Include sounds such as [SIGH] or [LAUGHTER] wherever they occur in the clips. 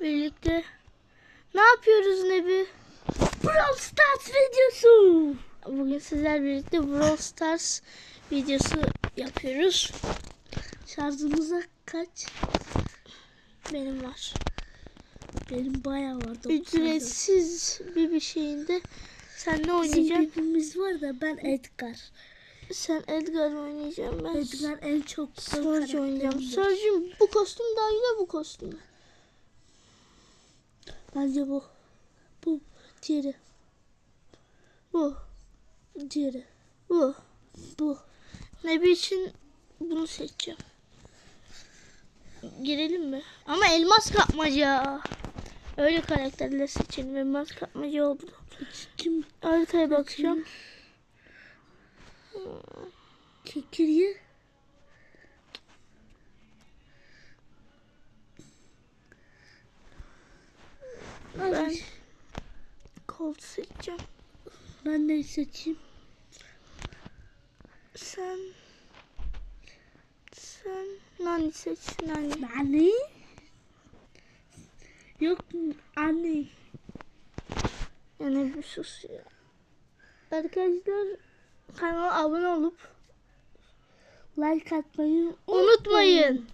birlikte ne yapıyoruz Nebi? Brawl Stars videosu. Bugün sizler birlikte Brawl Stars videosu yapıyoruz. Şarjımıza kaç? Benim var. Benim bayağı var. Ücretsiz bir bir şeyinde sen ne Bizim oynayacaksın? birbirimiz var da ben Edgar. Sen Edgar oynayacağım ben. Edgar en çok Surge oynayacağım. Surge'ın bu kostüm daha güzel bu kostüm. Bence bu. Bu. Diğeri. Bu. Diğeri. Bu. Bu. Nebi için bunu seçeceğim. Girelim mi? Ama elmas kapmaca. Öyle karakterler seçelim. Elmas kapmaca oldu. Kim? Haritaya bakacağım. Kekirye. Ben Colt seçeceğim. ben ne seçeyim? Sen sen Nani seç. Nani. Anne. Yok? Anne. Yani bir sus ya. Arkadaşlar kanala abone olup Like atmayı unutmayın.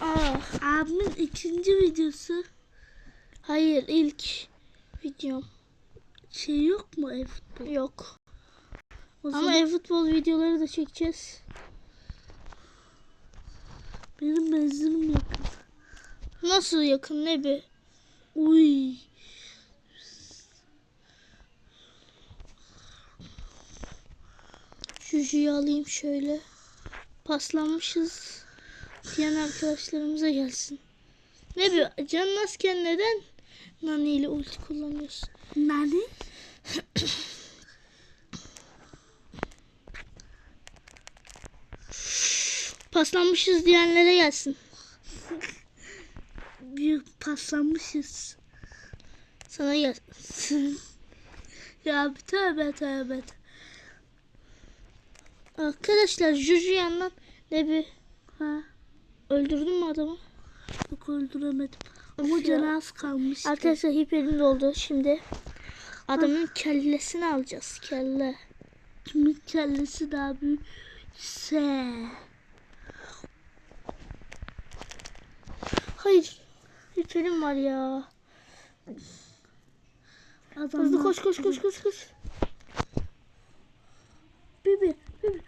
Ah, Abimin ikinci videosu hayır ilk videom şey yok mu ev futbol? yok. O Ama zaman e-futbol videoları da çekeceğiz. benim benzinim yakın. Nasıl yakın ne bir? Uy. Juju'yu alayım şöyle. Paslanmışız diyen arkadaşlarımıza gelsin. Ne bir can nasken neden Nani ile ulti kullanıyorsun? Nani? [COUGHS] Paslanmışız diyenlere gelsin. [LAUGHS] Bir paslanmışız. Sana gelsin. [LAUGHS] Ya tövbe tövbe. Arkadaşlar Juju yandan ne bir Ha, öldürdün mü adamı? yok öldüremedim. Ama canı az kalmıştı. Arkadaşlar hiperim doldu. Şimdi adamın kellesini alacağız. Kelle. Kimin kellesi daha büyük? Se. Hayır. Hiperim var ya. Adam Hızlı koş koş koş koş koş. Bibi. Bibi.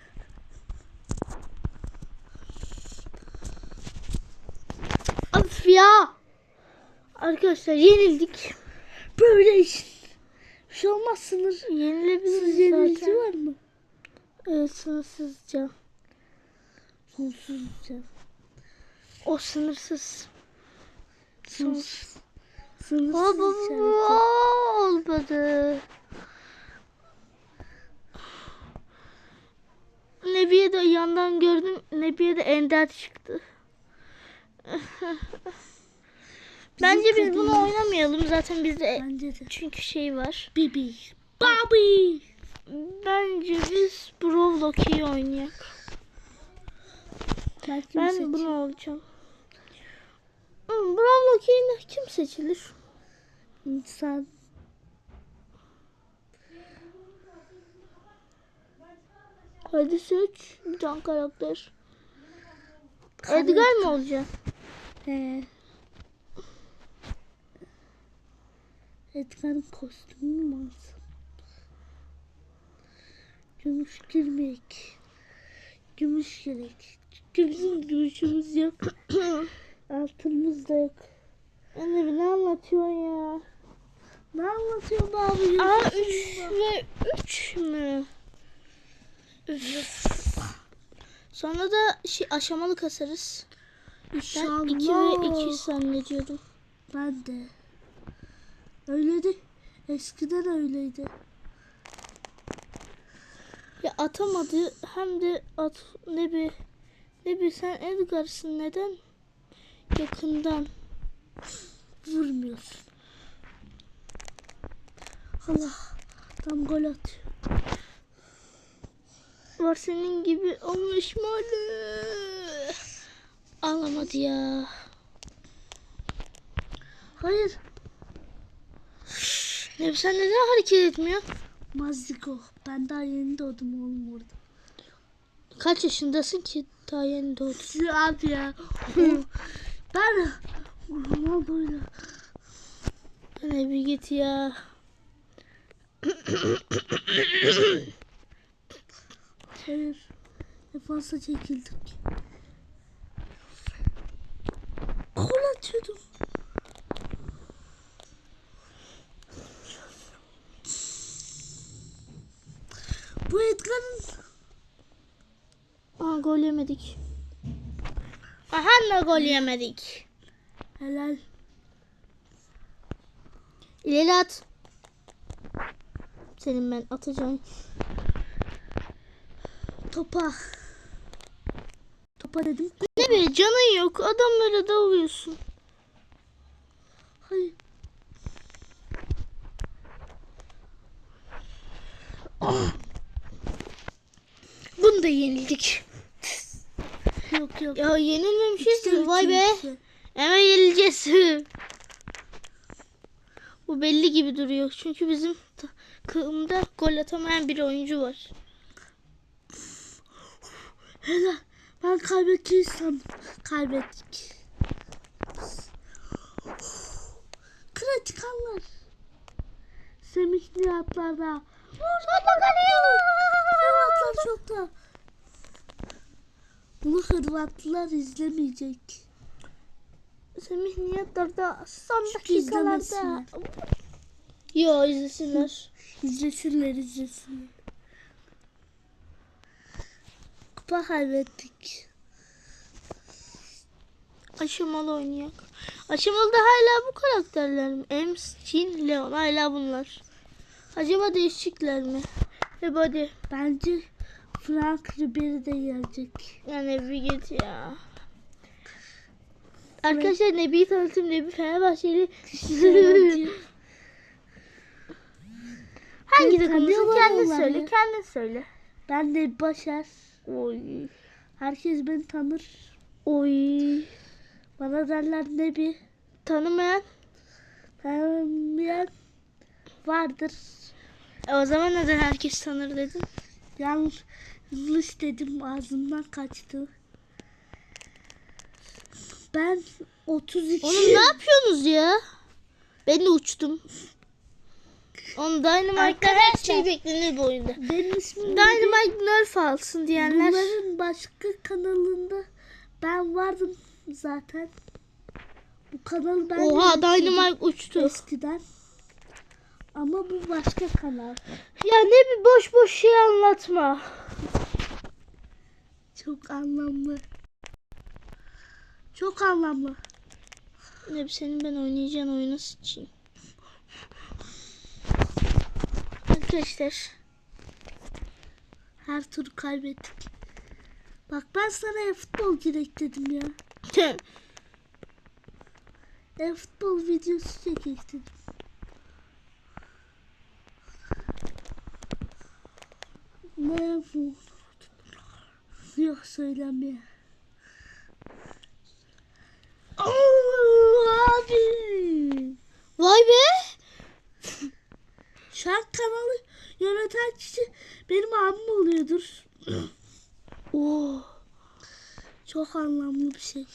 Of ya. Arkadaşlar yenildik. Böyle iş. Bir şey olmaz sınır. Yenilebiliriz Siz yenilici zaten. var mı? Evet sınırsızca. Sonsuzca. O sınırsız. Sonsuz. Sınırsız baba, işareti. olmadı. Nebiye de yandan gördüm. Nebiye de ender çıktı. [LAUGHS] Bence biz bunu oynamayalım. Zaten bizde Bence de. çünkü şey var. Bibi. Bobby. Bence biz Brawl Loki'yi oynayalım. Ben, Ben bunu alacağım. Hmm, Brawl Loki'yi kim seçilir? İnsan. Hadi seç. Bir tane karakter. Karakter. Edgar mı olacak? He. Edgar'ın kostümünü mü alsam? Gümüş girmek. Gümüş gerek. Bizim gümüşümüz yok. [COUGHS] Altınımız da yok. Anne ne anlatıyorsun ya? Ne anlatıyorsun abi? Aa 3 ve 3 mü? Üf. Sonra da şey aşamalı kasarız. Ben 2 ve 2 zannediyordum. Ben de. Öyleydi. Eskiden öyleydi. Ya atamadı hem de at ne bir ne bir sen Edgar'sın neden? Yakından. Vurmuyorsun. Allah. Tam gol atıyor. Var senin gibi olmuş mu? Ağlamadı ya. Hayır. Ne sen neden hareket etmiyorsun? Maziko. Ben daha yeni doğdum oğlum orada. Kaç yaşındasın ki daha yeni doğdun? Abi ya. [LAUGHS] ben Ronaldo'yla. Bana bir git ya. Hayır. Defansa çekildik. Gol atıyordum. Bu Edgar'ın Aa gol yemedik. Aha da gol yemedik. helal. İleri at. Senin ben atacağım. Topa. Topa dedim. Ne be canın yok adamlara dalıyorsun. Hayır. Bunu da yenildik. Yok yok. Ya yenilmemişiz. İşte Vay be. üçüncüsü. Hemen yenileceğiz. Bu belli gibi duruyor. Çünkü bizim takımda gol atamayan bir oyuncu var. Helal. Ben sandım. Kaybettik. Kritik anlar. Semih Nihatlar'da. Hırvatlar çok da. Bunu Hırvatlılar izlemeyecek. Semih Nihatlar'da son Çünkü izlemesinler. Yo izlesinler. İzlesinler izlesinler. Kupa kaybettik. Aşamalı oynayak. Aşamalıda hala bu karakterler mi? Ems, Jin, Leon hala bunlar. Acaba değişikler mi? Ve hadi. Bence Frank Ribery de gelecek. Yani bir git ya. Arkadaşlar Nebi'yi tanıtım Nebi Fenerbahçeli. Hangi takımlısın? Kendin söyle. ya. Kendin söyle. ben de Başar. Oy. Herkes beni tanır. Oy. Bana derler ne bir Tanımayan. tanımayan vardır. E, o zaman neden herkes tanır dedin? Yanlış dedim ağzımdan kaçtı. Ben 32 Oğlum ne yapıyorsunuz ya? Ben de uçtum. Oğlum Dynamite'den her şey beklenir bu oyunda. benim ismim Dynamite nerf alsın diyenler. Bunların başka kanalında ben vardım zaten. Bu kanalı ben Oha Dynamite uçtu. eskiden. Ama bu başka kanal. Ya ne bir boş boş şey anlatma. Çok anlamlı. Çok anlamlı. Ne bir senin ben oynayacağın oyunu sıçayım. Arkadaşlar. Her tur kaybettik. Bak ben sana e-futbol gerek dedim ya. [LAUGHS] E-futbol videosu çekek bu? Yok söylemeye. abi. Vay be. An kanalı yöneten kişi benim abim oluyordur. Oo. Çok anlamlı bir şey.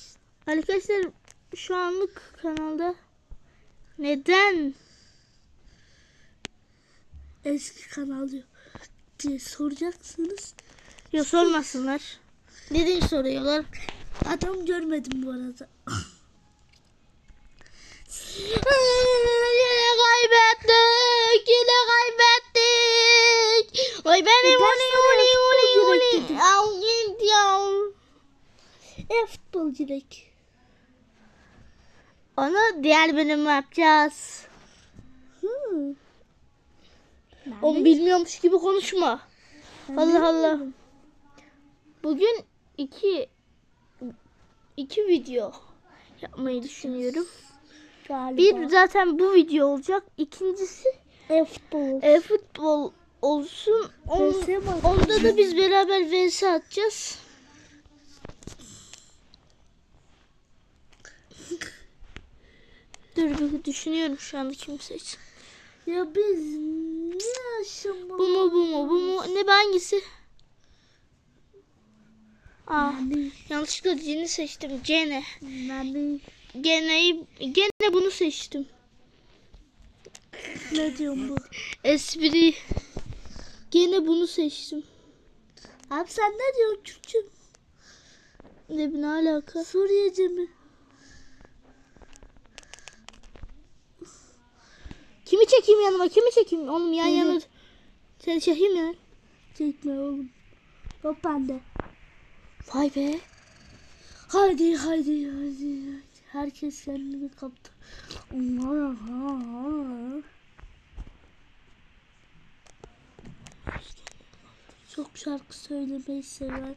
Arkadaşlar şu anlık kanalda neden Eski kanal diyor diye soracaksınız. ya sormasınlar. Neden soruyorlar? Adam görmedim bu arada. Yine kaybettik. Yine kaybettik. Ay benim Ben uli uli uli futbol uli. Al git ya. E-futbol direkt. Onu diğer bölüm yapacağız. Onu bilmiyormuş gibi konuşma. Allah Allah. Bugün iki iki video yapmayı düşünüyorum. Galiba. Bir zaten bu video olacak. İkincisi e-futbol. e, futbol olsun. On, onda da biz beraber vs atacağız. Dur bir düşünüyorum şu anda kimi seçsem. Ya biz niye aşamalı? Bu mu bu mu bu mu? Ne be hangisi? Nani, yanlışlıkla cini seçtim. Nani, Gene'yi gene bunu seçtim. ne diyorsun bu? Espri. Gene bunu seçtim. Abi sen ne diyorsun Türkçe? Ne ne alaka? Suriyece mi? Kimi çekeyim yanıma? Kimi çekeyim? Oğlum yan yana. Seni çekeyim ya. Çekme oğlum. Yok bende. Vay be. Haydi haydi haydi. Herkes kendini kaptı. Çok şarkı söylemeyi seven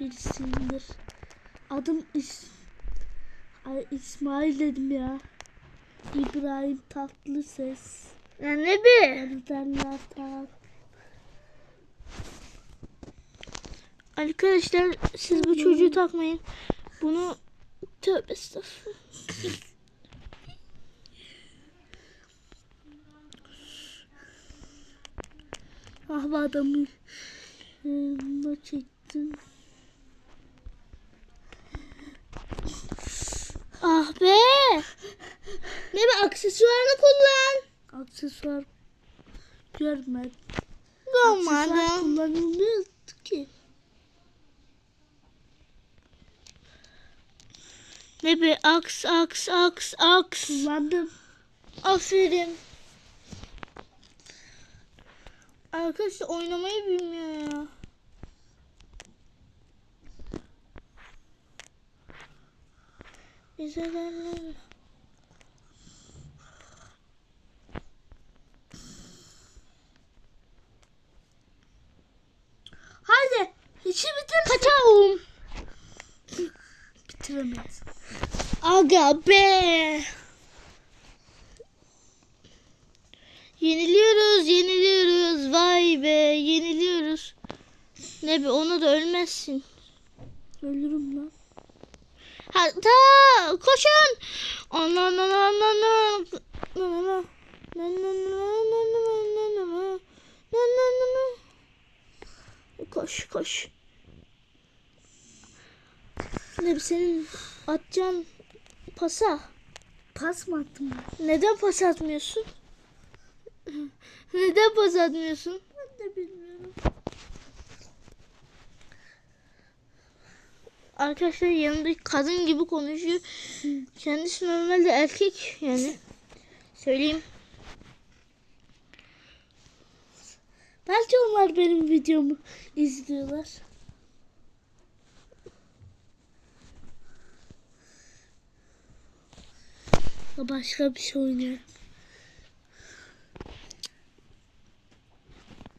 birisiyimdir. Adım İs Ay, İsmail dedim ya. İbrahim Tatlıses. Ya ne be? Erdenler Tat. Arkadaşlar siz bu çocuğu takmayın. Bunu tövbe estağfurullah. Ah bu adamı yanına çektim. Ah be. Ne be aksesuarını kullan. Aksesuar görmedim. Aksesuar Olmadı. kullanılmıyordu ki. Ne be aks aks aks aks. Kullandım. Aferin. Arkadaşlar oynamayı bilmiyor ya. Bize derler. Haydi. İşi bitir. Kaçağım. Bitiremeyiz. Aga be. Yeniliyoruz, yeniliyoruz. Vay be, yeniliyoruz. Ne be, ona da ölmezsin. Ölürüm lan. Hatta koşun. Ana ana ana ana ana. Na, na, na. Na, na, na, na, na, na, na, na. Na, na, na, na. Koş koş. Ne bir senin atacağın pasa. Pas mı attım ben? Neden pas atmıyorsun? [LAUGHS] Neden pas atmıyorsun? Ben de bilmiyorum. Arkadaşlar yanında kadın gibi konuşuyor. Kendisi normalde erkek yani. Söyleyeyim. Belki onlar benim videomu izliyorlar. Ya Başka bir şey oynuyor.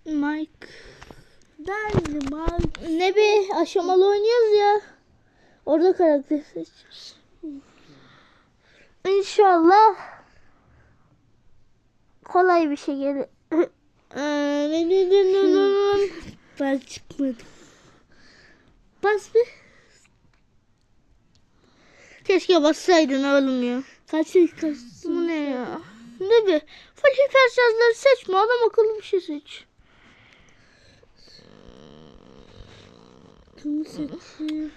Mike. Değilim abi. Ne be aşamalı oynuyoruz ya. Orada karakter seçiyoruz. İnşallah kolay bir şey gelir. [LAUGHS] Ben çıkmadım. Bas bir. Keşke bassaydın oğlum ya. Kaç kaç. Bu ne ya? Ne be? Full hiper şarjları seçme. Adam akıllı bir şey seç. Bunu seçeyim,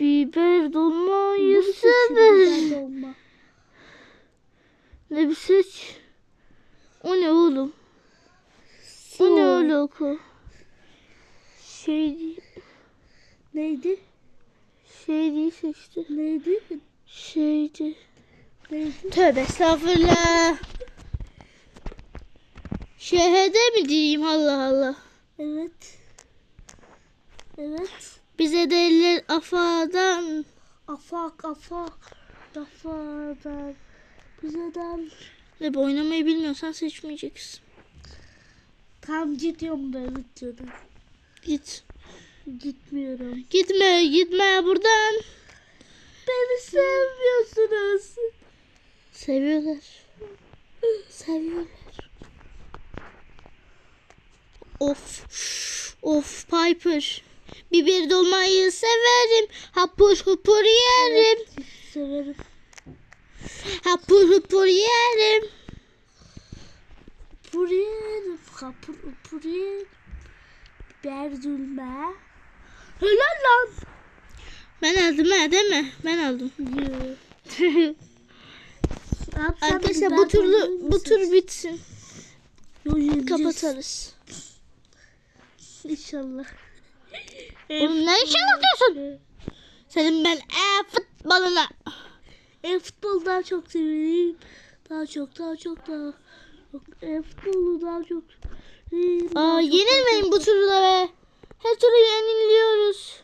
biber dolma. Ne bir seç? O ne oğlum? O ne alaka? Şey değil, Neydi? şey değil seçti. Neydi? Şeydi. Tövbe estağfurullah. Şehede mi diyeyim Allah Allah. Evet. Evet. Bize derler afadan. Afak afak. Dafadan. Bizeden. Ne be oynamayı bilmiyorsan seçmeyeceksin. Tam gidiyorum da videoda. Git. Gitmiyorum. Gitme gitme buradan. Beni sevmiyorsunuz. Piper. Biber dolmayı severim. Hapur hupur yerim. Severim. Hapur Puru puru yerim. Buraya kapır buraya berdülme. Helal lan. Ben aldım ha değil mi? Ben aldım. [LAUGHS] Arkadaşlar bu turlu bu tur bitsin. Kapatırız. İnşallah. Oğlum ne işe bakıyorsun? Senin ben e futboluna. E futbolu daha çok severim. Daha çok daha çok daha. Yok, E futbolu daha çok. daha Aa çok, yenilmeyin bu turda be. Her turu yeniliyoruz.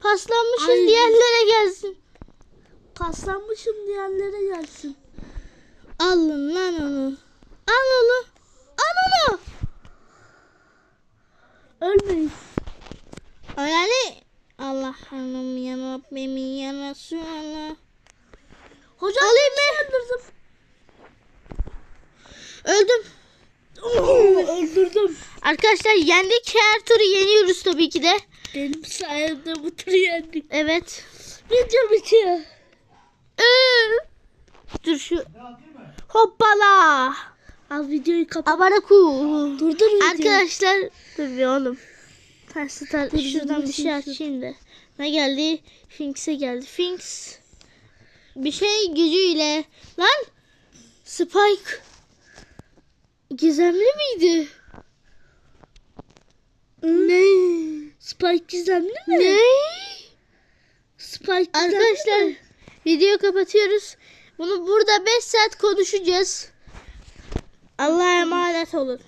Paslanmışız Ay. diğerlere gelsin. Paslanmışım diyenlere gelsin. Alın lan onu. Al onu. Al onu. Ölmeyin. Yani Allah hanım ya Rabbim ya Resulallah. Hocam Alayım mı? Öldürdüm. Öldüm. öldürdüm. Arkadaşlar yendik. Her turu yeniyoruz tabii ki de. Benim sayemde bu turu yendik. Evet. Video bitiyor. Ee, Dur şu. Hoppala. Al videoyu kapat. Abaraku. Durdur videoyu. Arkadaşlar dur bir oğlum. Ben star şuradan bir şey açayım da. Ne geldi? Finks'e geldi. Finks. Bir şey gücüyle. Lan. Spike. Gizemli miydi? Ne? Spike gizemli mi? Ne? Spike gizemli Arkadaşlar mi? video kapatıyoruz. Bunu burada 5 saat konuşacağız. Allah'a emanet olun.